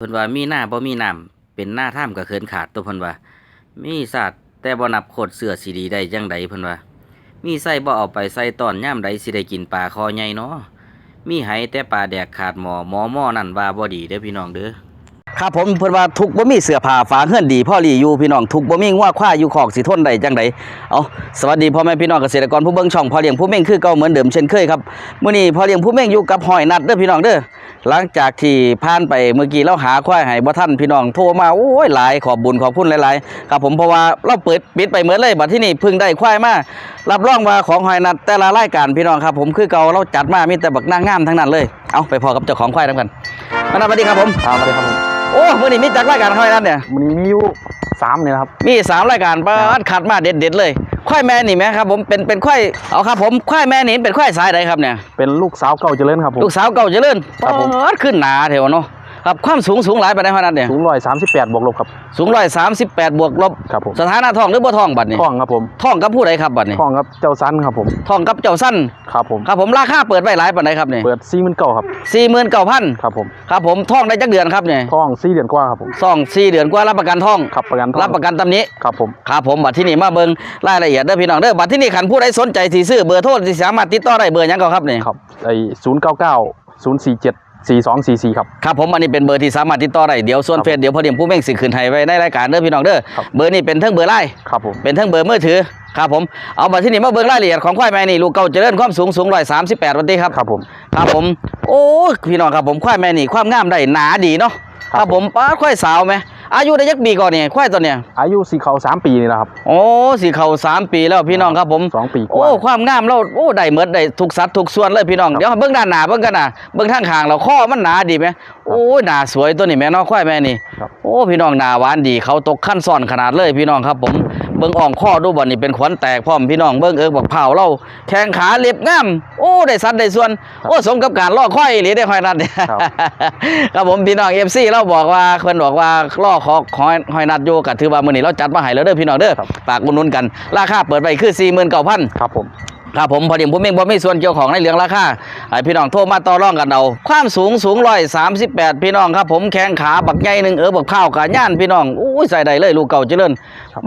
เพิ่นว่ามีหน้าบ่มีน้ำเป็นหน้าถ้ำก็เคินขาดตัวเพิ่นว่า มีสัตว์แต่บ่นับโคดเสือสีดีได้จังใดเพิ่นว่า มีไส้บ่เอาไปใส่ตอนย่ามใดสิได้กินปลาคอใหญ่เนาะมีไหแต่ปลาแดกขาดหมอหมอหม้อนั่นว่าบ่ดีเด้อพี่น้องเด้อ ครับผมเพิ่นว่าทุกบ่มีเสื้อผ้าฝาเฮือนดีพ่อหลีอยู่พี่น้องทุกบ่มีงัวควายอยู่คอกสิทนได้จังไดเอาสวัสดีพ่อแม่พี่น้องเกษตรกรผู้เบิ่งช่องพ่อเลี้ยงผู้เม่งคือเก่าเหมือนเดิมเช่นเคยครับมื้อนี้พ่อเลี้ยงผู้เม่งอยู่กับหอยนัดเด้อพี่น้องเด้อหลังจากที่ผ่านไปเมื่อกี้เราหาควายให้บ่ทันพี่น้องโทรมาโอ้ยหลายขอบบุญขอบคุณหลายๆครับผมเพราะว่าเราเปิดปิดไปเหมือนเลยบัดที่นี่เพิ่งได้ควายมา รับรองว่าของหอยนัดแต่ละรายการพี่น้องครับผมคือเก่าเราจัดมามีแต่บักนางงามทั้งนั้นเลยเอาไปพอกับเจ้าของควายนํกันมานัดสวัสดีครับผมครับสวัสดีครับผมโอ้มื่อนี้มีจักรายการห้อยนั่นเนี่ยวันนี้มีอยู่สามเนี่ยนะครับมีสามรายการปาดขัดมาเด็ดเด็ดๆเลยควายแม่นี่ไหมครับผมเป็นเป็นควายเอาครับผมควายแม่นี่เป็นควายสายใดครับเนี่ยเป็นลูกสาวเก่าเจริญครับผมลูกสาวเก่าเจริญครับผมปาดขึ้นหนาเถวเนาะ ครับความสูงสูงหลายไปได้ขนาดเนี่ยสูงร้อยสามสิบแปดบวกลบครับสูงร้อยสามสิบแปดบวกลบครับผมสถานะทองหรือบ่ทองบัดนี้ท้องครับผมทองกับผู้ใดครับบัดนี้ท้องครับเจ้าซันครับผมทองกับเจ้าสั้นครับผมครับผมราคาเปิดไว้หลายปานใดครับเนี่ยเปิดสี่หมื่นเก้าครับสี่หมื่นเก้าพันครับผมครับผมทองได้จักเดือนครับเนี่ยท้องสี่เดือนกว่าครับผมสองสี่เดือนกว่ารับประกันทองขับประกันท้องรับประกันตำหนี้ครับผมครับผมบัตรที่นี่มาเบิ่งรายละเอียดเด้อพี่น้องเด้อบัตรที่นี่ขันผู้ใดสนใจสิซื้อเบอร์โทรที่สามารถติดต่อได้เบอร์หยังก็ครับนี่ครับไอศูนย์เก้าเก้าศูนย์สี่เจ็ด สี่สองสี่สี่ครับ ครับผมอันนี้เป็นเบอร์ที่สามารถติดต่อได้เดี๋ยวส่วนครับเฟซเดี๋ยวพอเดียมผู้เม่งสิขึ้นให้ไว้ในรายการเด้อพี่น้องเด้อครับเบอร์นี้เป็นทั้งเบอร์ไลน์ครับผมเป็นทั้งเบอร์มือถือครับผมเอาบัตรที่นี่มาเบิ่งรายละเอียดของควายแม่นี่ลูกเก่าเจริญความสูงสูงร้อยสามสิบแปดวันที่ครับครับผมครับผม โอ้ยพี่น้องครับผมควายแม่นี่ความงามได้หนาดีเนาะครับครับผมป้าดควายสาวไหม อายุได้ยักปีก่อนเนี่ยควายตัวเนี่ยอายุสี่เขาสามปีนี่นะครับโอ้สีเขาสามปีแล้วพี่น้องครับผมสองปีกโอ้ว่าความงามเราโอ้ได้เมดได้ทุกสัตว์ทุกส่วนเลยพี่น้องครับเดี๋ยวเบิ่งด้านหน้าเบิ่งกันนะเบิ่งทางข้างเราข้อมันหนาดีไหมโอ้ยหนาสวยตัวนี้แม่เน้องควายแม่นี่ครับโอ้พี่น้องหนาหวานดีเขาตกขั้นซ้อนขนาดเลยพี่น้องครับผม เบิ่งอ่องข้อดูบ่นี่เป็นขวัญแตกพร้อมพี่น้องเบิ่งเอิกบักเผาเราแข้งขาเล็บงามโอ้ได้สัตว์ได้ส่วน โอ้สมกับการล่อควายอีหรือได้ควายนัดเนี่ยครับครับผมพี่น้องเอฟซีเราบอกว่าเพิ่นบอกว่าล่อคอคอยหอยนัดอยู่ก็ถือว่ามื้อนี้เราจัดมาให้แล้วเด้อพี่น้องเด้อครับฝากอุดหนุนกัน ราคาเปิดไปคือ49,000ครับผม ครับผมพอดีผมเองบ่มีส่วนเกี่ยวของในเรื่องราคาให้พี่น้องโทรมาต่อรองกันเอาความสูงสูงร้อยสามสิบแปดพี่น้องครับผมแข้งขาบักใหญ่หนึ่งเออบักข้าวกะย่านพี่น้องอุ้ยใส่ได้เลยลูกเก่าเจริญ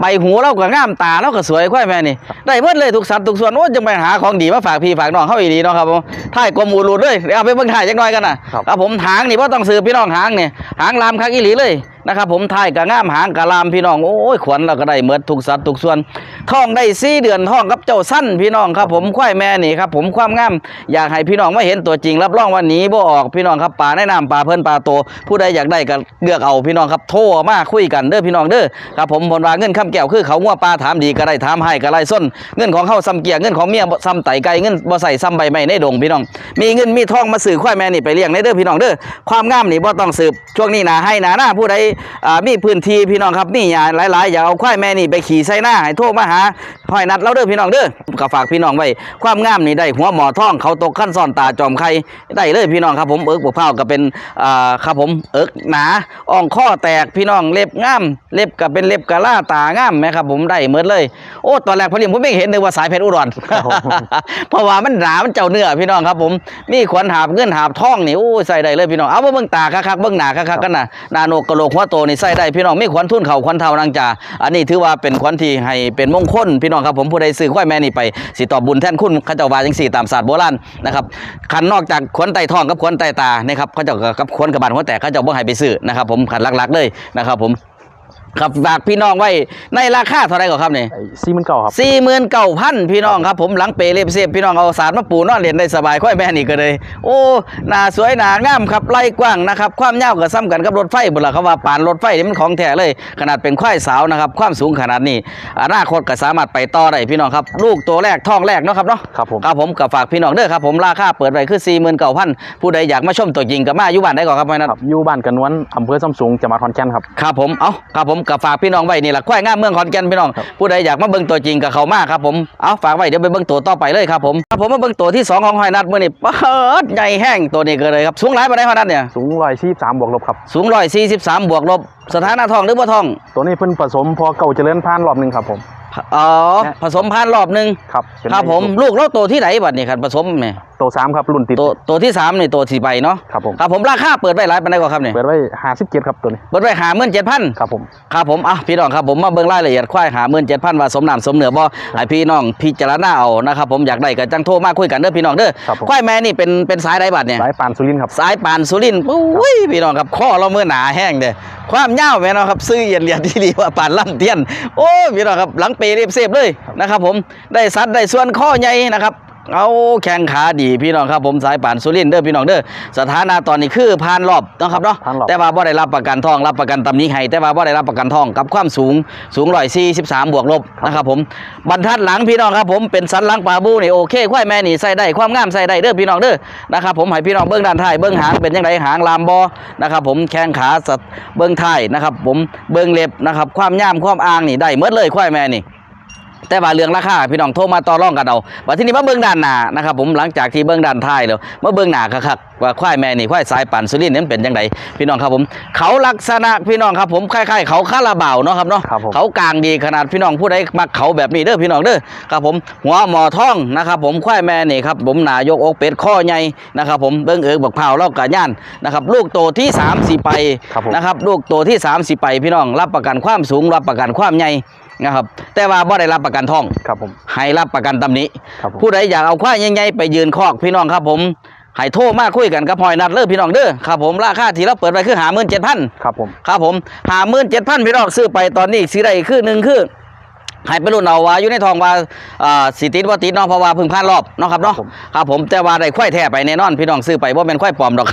ใบหูเราก็งามตาเราก็สวยค่อยแม่นี่ได้เบิดเลยทุกสัตว์ทุกส่วนโอ้ยจะไปหาของดีมาฝากพี่ฝากน้องเข้าอีดีเนาะครับผมถ่ายกลมอูรูดเลยเดี๋ยวเอาไปเบิ่งถ่ายจักหน่อยกันนะครับครับผมหางนี่บ่ต้องซื้อพี่น้องหางนี่หางลามคักอีหลีเลยนะครับผมถ่ายกะงามหางกะลามพี่น้องโอ้ยขวัญเราก็ได้เมดทุกสัตว์ทุกส่วนท้องได้สี่เดือนท้องกับเจ้าสั้นพี่น้องครับผมควายแม่นี่ครับผมความงามอยากให้พี่น้องมาเห็นตัวจริง รับรองว่าหนีบ่ออกพี่น้องครับป่าแนะนำป่าเพิ่นป่าโต ผู้ใดอยากได้ก็เลือกเอาพี่น้องครับโทรมาคุยกันเด้อพี่น้องเด้อครับผมบนว่าเงินคำแก้วคือเขางัวปลาถามดีก็ได้ถามให้ก็ไล่ส้น เงินของเข้าซ้ำเกียร์เงินของเมียซ้ำไตไก่เงินบ่ใส่ซ้ำใบไม้ในดงพี่น้อง มีเงินมีทองมาซื้อควายแม่นี่ไปเลี้ยงในเด้อพี่น้องเด้อความงามนี่บ่ต้องสืบช่วงนี้นาให้นาหน้าผู้ใดมีพื้นที่พี่น้องครับนี่อย่าหลายๆอย่าเอาควายแม่นี่ไปขี่ใส่หน้าให้โทรมาหาห้อยนัดเราเด้อพี่น้องเด้อก็ฝากพี่น้องไว้ความงามนี่ได้หัวหมอท่องเขาตกขั้นซ่อนตาจอมไข่ได้เลยพี่น้องครับผมเอิกบวกเผาก็เป็นอ่าครับผมเอิกหนาอ่องข้อแตกพี่น้องเล็บงามเล็บก็เป็นเล็บกะล่าตางามไหมครับผมได้เหมือนเลย โอ้ตอนแรกพอดีผมไม่เห็นเลยว่าสายเพชรอุดรครับผมเพราะว่ามันหนามันเจ้าเนื้อพี่น้องครับผมมีขวัญหาบเงินหาบท่องนี่โอ้ใส่ได้เลยพี่น้องเอามาเบิ่งตาคักๆเบิ่งหนาคักๆกันนะนาโนกกระโหลกหัวโตนี่ใส่ได้พี่น้องไม่ขวัญทุ่นเข่าขวัญเท่านางจ่าอันนี้ถือว่าเป็นขวัญที่ให้เป็นมงคลพี่น้องครับผมผู้ใดซื้อควายแม่นี่ไปสิตอบบุญแทนคุณเขาเจ้าวาจังสี่ตามศาสตร์โบราณนะครับขันนอกจากขวัญไตทองกับขวัญไตตานะครับข้าเจ้ากับขวัญกระบาดหัวแตกข้าเจ้าบ่ให้ไปซื้อนะครับผมขันหลักๆเลยนะครับผม ครับฝากพี่น้องไว้ในราคาเท่าไหร่ก่อนครับนี่ไอสี่หมื่นเก้าครับสี่หมื่นเก้าพันพี่น้องครับผมหลังเปรย์เรียบเสียบพี่น้องเอาสารมาปูนอนเรียนได้สบายค่อยแม่นี่ก็เลย โอ้หน้าสวยหน้างามครับไล่กว้างนะครับความยาวก็ซ้ำกันกับรถไฟบุนละเขาว่าปานรถไฟนี่มันของแท้เลย ขนาดเป็นควายสาวนะครับความสูงขนาดนี้อนาคตก็สามารถไปต่อได้พี่น้องครับลูกตัวแรกท้องแรกเนาะครับเนาะครับผมครับผมก็ฝากพี่น้องเด้อครับผมราคาเปิดไว้คือสี่หมื่นเก้าพันผู้ใดอยากมาชมตัวจริงก็มาอยู่บ้านได้ก่อนครับไม่นั้นครับอยู่บ้านกันนวลอำเภอซ้ำสูงจังหวัดขอนแก่นครับครับผมเอาครับผมกับฝากพี่น้องไว้นี่แหละควายงามเมืองขอนแก่นพี่น้องครับผู้ใดอยากมาเบิ่งตัวจริงกับเขามาครับผมเอาฝากไว้เดี๋ยวไปเบิ่งตัวต่อไปเลยครับผมครับผมมาเบิ่งตัวที่สองของหอยนัดมื้อนี้เปิดใหญ่แห้งตัวนี้ก็เลยครับสูงหลายปานใดหอยนัดเนี่ยสูงร้อยสี่สามบวกลบครับสูง143บวกลบสถานะทองหรือบ่ทอง ตัวนี้เพิ่นผสมพอเก่าเจริญพานรอบหนึ่งครับผม อ๋อผสมพันธุ์รอบหนึงครับเป็นครับผมลูกเราโตที่ไหนบัดนี้ครับผสมเนี่ยโตสามครับรุ่นติดโตโตที่สามนี่โตสี่ใบเนาะครับผมครับผมราคาเปิดไว้หลายปานใดกว่าครับเนี่ยเปิดไว้ห้าสิบเจ็ดครับตัวนี้เปิดไว้หาเมื่นเจ็ดพันครับผมครับผมอะพี่น้องครับผมมาเบิ่งรายละเอียดควายหาเมื่นเจ็ดพันว่าสมน้ำสมเหนือบ่ให้พี่น้องพิจารณาเอานะครับผมอยากได้ก็จังโทรมาคุยกันเด้อพี่น้องเด้อครับผมควายแม่นี่เป็นเป็นสายใดบัดเนี่ยสายปานสุรินทร์ครับสายปานสุรินทร์ปุ้ยพี่น้องครับข้อเราเมื่อหนาแห้งเด้อ ความยาวแม่น้อครับ ซื้อเย็นเรียนที่รีว่าปานลั่นเทียน โอ้ยพี่น้องครับหลังเปรียบเสียบเลยนะครับ ผมได้สัดได้ส่วนข้อใหญ่นะครับ เอาแข้งขาดีพี่น้องครับผมสายป่านสุรินทร์เด้อพี่น้องเด้อสถานะตอนนี้คือผ่านรอบนะครับเนาะผ่านรอบ แต่ว่าบ่ได้รับประกันทองรับประกันตำหนี้ให้แต่ว่าบ่ได้รับประกันทองกับความสูงสูง143บวกลบนะครับผมบรรทัดหลังพี่น้องครับผมเป็นสันหลังปลาบูนี่โอเคควายแม่นี่ใส่ได้ความงามใส่ได้เด้อพี่น้องเด้อนะครับผมให้พี่น้องเบื้องด้านท้ายเบื้องหางเป็นยังไงหางลามบอนะครับผมแข้งขาสัตว์เบื้องท้ายนะครับผมเบื้องเล็บนะครับความย่ามความอ่างนี่ได้เมดเลยควายแม่นี่ แต่ว่าเรื่องราคาพี่น้องโทรมาต่อรองกันเอาว่าที่นี่มาเบื้องด้านหน้านะครับผมหลังจากที่เบื้องด้านท้ายแล้วมาเบื้องหน้าคักๆว่าควายแม่นี่ควายสายปั่นสุรินทร์นี่มันเป็นยังไงพี่น้องครับผม เขาลักษณะพี่น้องครับผมคล้ายๆเขาคาราบาวเนาะครับเนาะครับผม เขากลางดีขนาดพี่น้องผู้ใดมักเขาแบบนี้เด้อพี่น้องเด้อครับผม หัวหมอท่องนะครับผมควายแม่นี่ครับผมหนายกอกเป็ดข้อใหญ่นะครับผมเบิ้งเอิกบักเผาเล่ากะย่านนะครับลูกโตที่3ามสี่ไปครับผม นะครับลูกโตที่3ามสี่ไปพี่น้องรับประกันความสูงรับประกันความใหญ่ นะครับ แต่ว่าบ่ได้รับประกันทองครับผมให้รับประกันตำหนี้ ครับผมผู้ใดอยากเอาควายใหญ่ๆไปยืนคอกพี่น้องครับผมให้โทรมาคุยกันกับพลอยนัดเลิศพี่น้องเด้อครับผมราคาที่เราเปิดไว้คือหาหมื่นเจ็ดพันครับผม ครับผมหาหมื่นเจ็ดพันพี่น้องซื้อไปตอนนี้ซื้อได้คือหนึ่งคือ ให้ไปรุ่นเอาว่าอยู่ในทองว่าอ่าสิติดว่าติดเนาะเพราะว่าเพึ่งผ่านรอบเนาะครับเนาะครับผมแต่ว่าได้ควายแท้ไปแน่นอนพี่น้องซื้อไปว่าเป็นควายปลอมดอก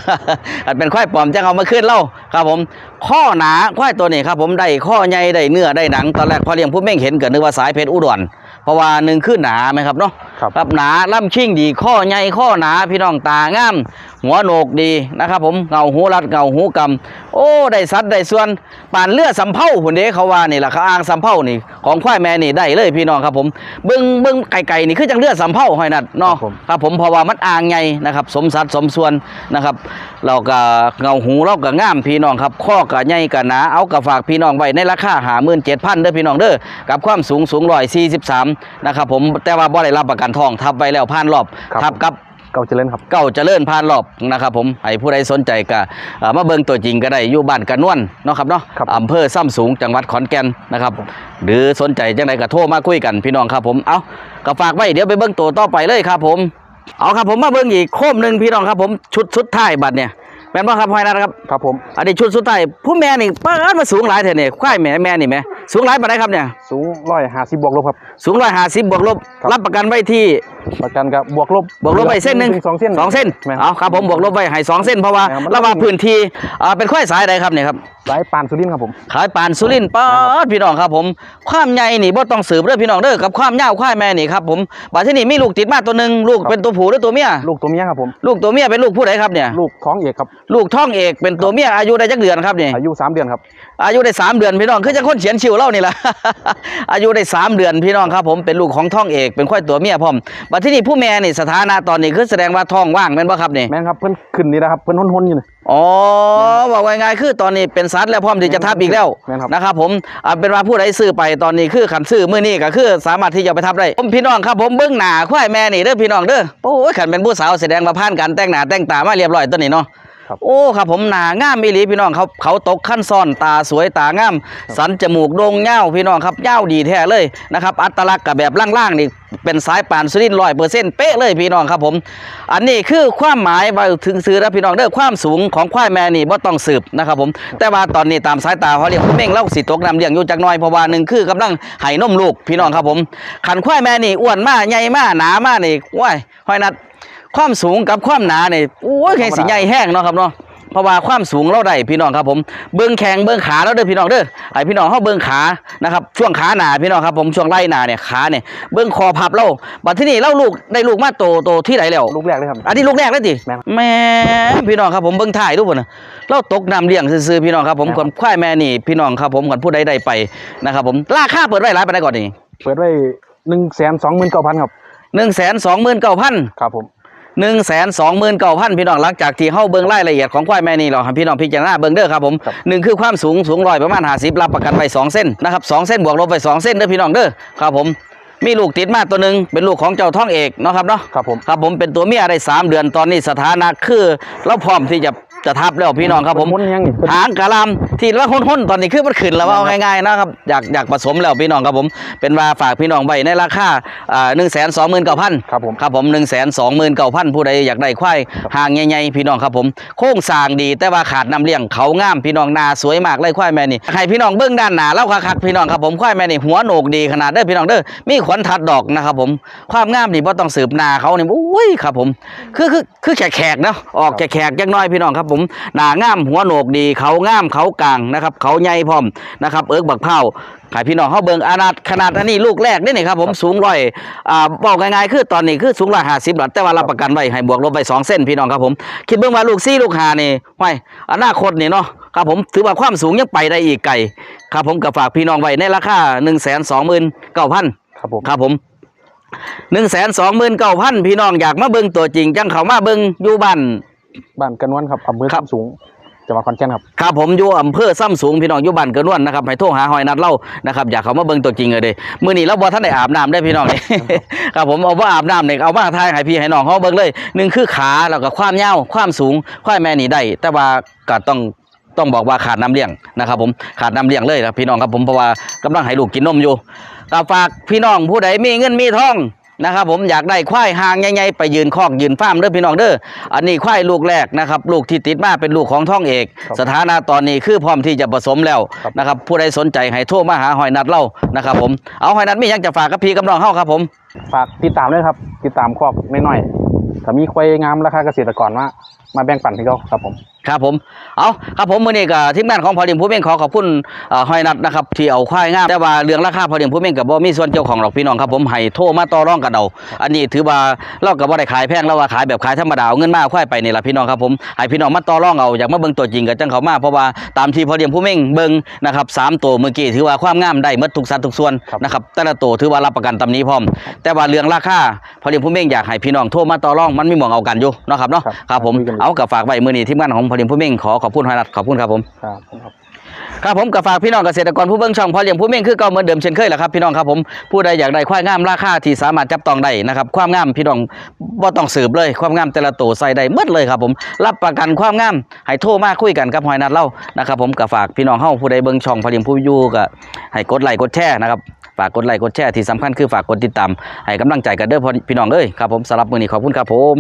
อันเป็นควายปลอมจะเอามาขึ้นเล่าครับผม ข้อหนาควายตัวนี้ครับผมได้ข้อใหญ่ได้เนื้อได้หนังตอนแรกพอเลี้ยงผู้เม่งเห็นเกิดนึกว่าสายเพชรอุดรเพ ราะว่าหนึ่งคือหนาไหมครับเนาะครับครับหนาล่ำชิ่งดีข้อใหญ่ข้อหนาพี่น้องตางามหัวโหนกดีนะครับผมเงาหูรัดเงาหูกำโอ้ได้สัดได้ส่วนปานเลือดสำเภาหุ่นเด้เขาว่านี่แหละเขาอ้างสำเภานี่ของควายแม่นี่ได้เลยพี่น้องครับผมเบิ้งเบิ้งไก่ไก่นี่คือจังเลือดสำเภาหอยนัดเนาะครับผมครับผมเพราะว่ามันอ่างไงนะครับ สมสัดสมส่วนนะครับ เราก็เงาหูเราก็งามพี่น้องครับข้อก็ใหญ่ก็หนาเอากระฝากพี่น้องไว้ในราคาหาหมื่นเจ็ดพันเด้อพี่น้องเด้อกับความสูงสูงร้อยสี่สิบสามนะครับผมแต่ว่าบ่ได้รับประกันทองทับไว้แล้วผ่านรอบครับ ทับกับ เก่าเจริญครับ เก้าเจริญผ่านรอบนะครับผมให้ผู้ใดสนใจก็เอ่อมาเบิ่งตัวจริงก็ได้อยู่บ้านกระนวนเนาะครับเนาะครับอำเภอซ้ำสูงจังหวัดขอนแก่นนะครับ หรือสนใจจังใดก็โทรมาคุยกันพี่น้องครับผมเอาก็ฝากไว้เดี๋ยวไปเบิ่งตัวต่อไปเลยครับผมเอาครับผมมาเบิ่งอีกโคมหนึ่งพี่น้องครับผมชุดสุดท้ายบัดเนี่ยแม่นบ่ครับพ่อยนะครับ ครับผม อันนี้ชุดสุดท้ายผู้แม่นี่ป้าดมาสูงหลายเท่านี่ควายแม่แม่นี่แม่ สูงหลายปานใดครับเนี่ย สูงร้อยห้าสิบบวกลบครับ สูง150บวกลบ ครับ รับประกันไว้ที่ประกันกับบวกลบบวกลบไปเส้นหนึ่งสองเส้นสองเส้นแม่นเอาครับผมบวกลบไปให้สองเส้นเพราะว่าแม่นมันระหว่างพื้นที่อ่าเป็นควายสายใดครับเนี่ยครับสายปานสุรินทร์ครับผมขายปานสุรินทร์ป๊อดพี่น้องครับผม ความใหญ่นี่บ่ต้องสืบเด้อพี่น้องเด้อกับความยาวควายแม่นี่ครับผมบัดที่นี่มีลูกติดมาตัวหนึงลูกครับเป็นตัวผู้หรือตัวเมียลูกตัวเมียครับผมลูกตัวเมียเป็นลูกผู้ใดครับเนี่ยลูกท้องเอกครับลูกท่องเอกเป็นตัวเมียอายุได้จักเดือนครับนี่อายุสามเดือนครับอายุได้สามเดือนพี่น้องคือจังคนเขียนชิวเล่านี่ล่ะอายุได้สามเดือนพี่น้องครับผมเป็นลูกของท่องเอกเป็นควายตัวเมียพร้อมบัดที่นี่ผู้แม่นี่สถานะตอนนี้คือแสดงว่าท้องว่างแม่นบ่ครับนี่แม่นครับเพิ่นขึ้นนี่นะครับเพิ่นห้นๆอยู่นี่ อ๋อบอกว่าไงายๆคือตอนนี้เป็นสัตว์แล้วพร้อมที่จะทับอีกแล้วแม่นครับ นะครับผมอ่าเป็นว่าผู้ใดซื้อไปตอนนี้คือขันซื้อมื้อนี้ก็คือสามารถที่จะไปทับได้ผมพี่น้องครับผมเบื้องหน้าควายแม่นี่เด้อพี่น้องเด้อโอ้ยขันเป็นผู้สาวแสดงว่าผ่านการแต่งหน้าแต่งตามาเรียบร้อยตัวนี้เนาะ ครับ โอ้ครับผมหนางามอีหลีพี่น้องเขาเขาตกขั้นซ่อนตาสวยตางาม สันจมูกโด่งเง่าพี่น้องครับเง่าดีแท้เลยนะครับอัตลักษณ์กับแบบล่างๆนี่เป็นสายป่านสุรินร้อยเปอร์เซ็นต์เป๊ะเลยพี่น้องครับผม อันนี้คือความหมายว่าถึงซื้อแล้วพี่น้องเด้อความสูงของควายแม่นี่บ่ต้องสืบนะครับผม แต่ว่าตอนนี้ตามสายตาเขาเรียกผู้เม่งเล่าสิตกน้ำเลี้ยงอยู่จักหน่อยเพราะว่าหนึ่งคือกำลังไห้นมลูกพี่น้องครับผมขันควายแม่นี่อ้วนมากใหญ่มากหนามากนี่ว้ายห้อยนัด ความสูงกับความหนาเนี่ยโอ้ยแข่งสีใหญ่แห้งเนาะครับเนาะเพราะว่าความสูงเราได้พี่น้องครับผมเบิ้งแข้งเบิ้งขาเราเด้อพี่น้องเด้อไอพี่น้องเขาเบิ้งขานะครับช่วงขาหนาพี่น้องครับผมช่วงไล่หนาเนี่ยขาเนี่ยเบิ้งคอพับเราบัดที่นี่เล่าลูกได้ลูกมาโตโตที่ไหนแล้วลูกแรกเลยครับอันนี้ลูกแรกเลยติแม่นแม่พี่น้องครับผมเบิ้งถ่ายรูปนะเราตกน้ำเลี้ยงซื่อๆพี่น้องครับผมแม่นคนควายแม่นี่พี่น้องครับผมคนผู้ใดใดไปนะครับผมราคาเปิดไว้หลายไปได้ก่อนนี่เปิดไว้หนึ่งแสนสองหมื่นเก้าพันครับหนึ่งแสนสองหมื่นเก้าพันครับผม หนึ่งแสนสองหมื่นเก้าพันพี่น้องหลังจากที่เฮาเบิ่งรายละเอียดของควายแม่นี่เราให้พี่น้องพิจารณาเบิ่งเด้อครับผมครับหนึ่งคือความสูงสูงร้อยประมาณห้าสิบรับประกันไว้สองเส้นนะครับสองเส้นบวกลบไปสองเส้นเด้อพี่น้องเด้อครับผมมีลูกติดมาตัวหนึ่งเป็นลูกของเจ้าท่องเอกเนาะครับเนาะครับผมครับผมเป็นตัวเมียได้สามเดือนตอนนี้สถานะคือเราพร้อมที่จะ จะทับแล้วพี่น้องครับผมมุนยังนี่หางกะลำที่ว่าห้นๆตอนนี้คือมันขึ้นแล้วว่าง่ายๆนะครับอยากอยากผสมแล้วพี่น้องครับผม เป็นว่าฝากพี่น้องไว้ในราคาอ่าหนึ่งแสนสองหมื่นเก้าพันครับผมครับผมหนึ่งแสนสองหมื่นเก้าพันผู้ใดอยากได้ควายหางใหญ่ๆพี่น้องครับผม โค้งสร้างดีแต่ว่าขาดน้ำเลี้ยงเขางามพี่น้องหนาสวยมากเลยควายแม่นี่ให้พี่น้องเบื้องด้านหน้าเล่าคักๆพี่น้องครับผมควายแม่นี่หัวโหนกดีขนาดเด้อพี่น้องเด้อมีขวัญทัดดอกนะครับผม ความงามนี่บ่ต้องสืบหนาเขานี่อุ้ยครับผม คือคือคือแขกๆเนาะออกแขกๆจักหน้อยพี่น้องครับผมหนางามหัวโหนกดีเขางามเขากลางนะครับ เขาใหญ่พร้อมนะครับ เอิกบักเผาขายพี่น้องเขาเบิ่งอานาดขนาดอันนี้ลูกแรกนี่นี่ครับผมสูงร้อยอ่าบอกง่ายๆคือตอนนี้คือสูงร้อยห้าสิบหลัแต่ว่ารับประกันไว้ให้บวกลบไปสองเส้นพี่น้องครับผมคิดเบิ่งว่าลูกซี่ลูกหานี่ไว้อนาคตนี่เนาะครับผมถือว่าความสูงยังไปได้อีกไกลครับผมก็ฝากพี่น้องไว้ในราคาหนึ่งแสนสองหมื่นเก้าพันครับผมครับผมหนึ่งแสนสองหมื่นเก้าพันพี่น้องอยากมาเบิ่งตัวจริงจังเขามาเบิ่งอยู่บ้าน บ้านกันนวนครับอำเภอครับสูงจังหวัดขอนแก่นครับ ครับผมอยู่อำเภอซ้ำสูงพี่น้องอยู่บ้านเกินวนนะครับให้โทรหาหอยนัดเล่านะครับอยากเขามาเบิ่งตัวจริงเลยเด้มื้อนี้เราบ่ทันได้อาบน้ำได้อพี่น้องนี่ ครับผมเอาว่าอาบน้ำเนี่ยเอามาทายให้พี่ให้น้องเขาเบิ่งเลยหนึ่งคือขาแล้วก็ความยาวความสูงควายแม่นี่ได้แต่ว่าก็ต้องต้องบอกว่าขาดน้ำเลี้ยงนะครับผมขาดน้ำเลี้ยงเลยนะพี่น้องครับผมเพราะว่ากำลังให้ลูกกินนมอยู่ก็ฝากพี่น้องผู้ใดมีเงินมีทอง นะครับผมอยากได้ควายหางใหญ่ๆไปยืนคอกยืนฟาร์มเด้อพี่น้องเด้ออันนี้ควายลูกแรกนะครับลูกที่ติดมาเป็นลูกของท่องเอก ครับสถานะตอนนี้คือพร้อมที่จะผสมแล้วครับ นะครับผู้ใดสนใจให้โทรมาหาหอยนัดเล่านะครับผมเอาหอยนัดมีหยังจะฝากกับพี่กับน้องเฮาครับผมฝากติดตามด้วยครับ ติดตามคอกน้อยๆถ้ามีควายงามราคาเกษตรกรมามาแบ่งปันให้เขาครับผม ครับผม เอาครับผมมื้อนี้ก็ทีมงานของพอดีมผู้เม่งขอขอบคุณเอ่อหอยนัดนะครับที่เอาควายงามแต่ว่าเรื่องราคาพอดีมผู้เม่งก็บ่มีส่วนเกี่ยวของหรอกพี่น้องครับผมให้โทรมาต่อรองกันเอาอันนี้ถือว่าเราก็บ่ได้ขายแพงเราว่าขายแบบขายธรรมดาเอาเงินมาเอาควายไปนี่ล่ะพี่น้องครับผมให้พี่น้องมาต่อรองเอาอยากมาเบิ่งตัวจริงก็จังเขามาเพราะว่าตามที่พอดีมผู้เม่งเบิ่งนะครับสามตัวเมื่อกี้ถือว่าความงามได้หมดทุกสัดทุกส่วนครับนะครับแต่ละตัวถือว่ารับประกันตำนี้พร้อม แต่ว่าเรื่องราคาพอดีมผู้เม่งอยากให้พี่น้องโทรมาต่อรองมันมีหมองเอากันอยู่เนาะครับเนาะครับครับผมคุยกันอยู่เอากับฝากไว้มื้อนี้ทีมงานของพอดีมผู้เม่งขอขอบคุณหอยนัดขอบคุณครับผมครับครับครับผมกับฝากพี่น้องเกษตรกรผู้เบิ่งช่องพอเลี้ยงผู้เม่งคือเก่าเหมือนเดิมเช่นเคยแหละครับพี่น้องครับผมผู้ใดอยากได้ควายงามราคาที่สามารถจับต้องได้นะครับความงามพี่น้องบ่ต้องสืบเลยความงามแต่ละตัวใส่ได้หมดเลยครับผมรับประกันความงามให้โทรมาคุยกันกับหอยนัดเล่านะครับผมกับฝากพี่น้องเฮาผู้ใดเบิ่งช่องพอเลี้ยงผู้อยู่ก็ให้กดไลค์กดแชร์นะครับฝากกดไลค์กดแชร์ที่สำคัญคือฝากกดติดตามให้กำลังใจกันเด้อพี่น้องเอ้ยครับผมสำหรับมื้อนี้ขอบคุณครับผม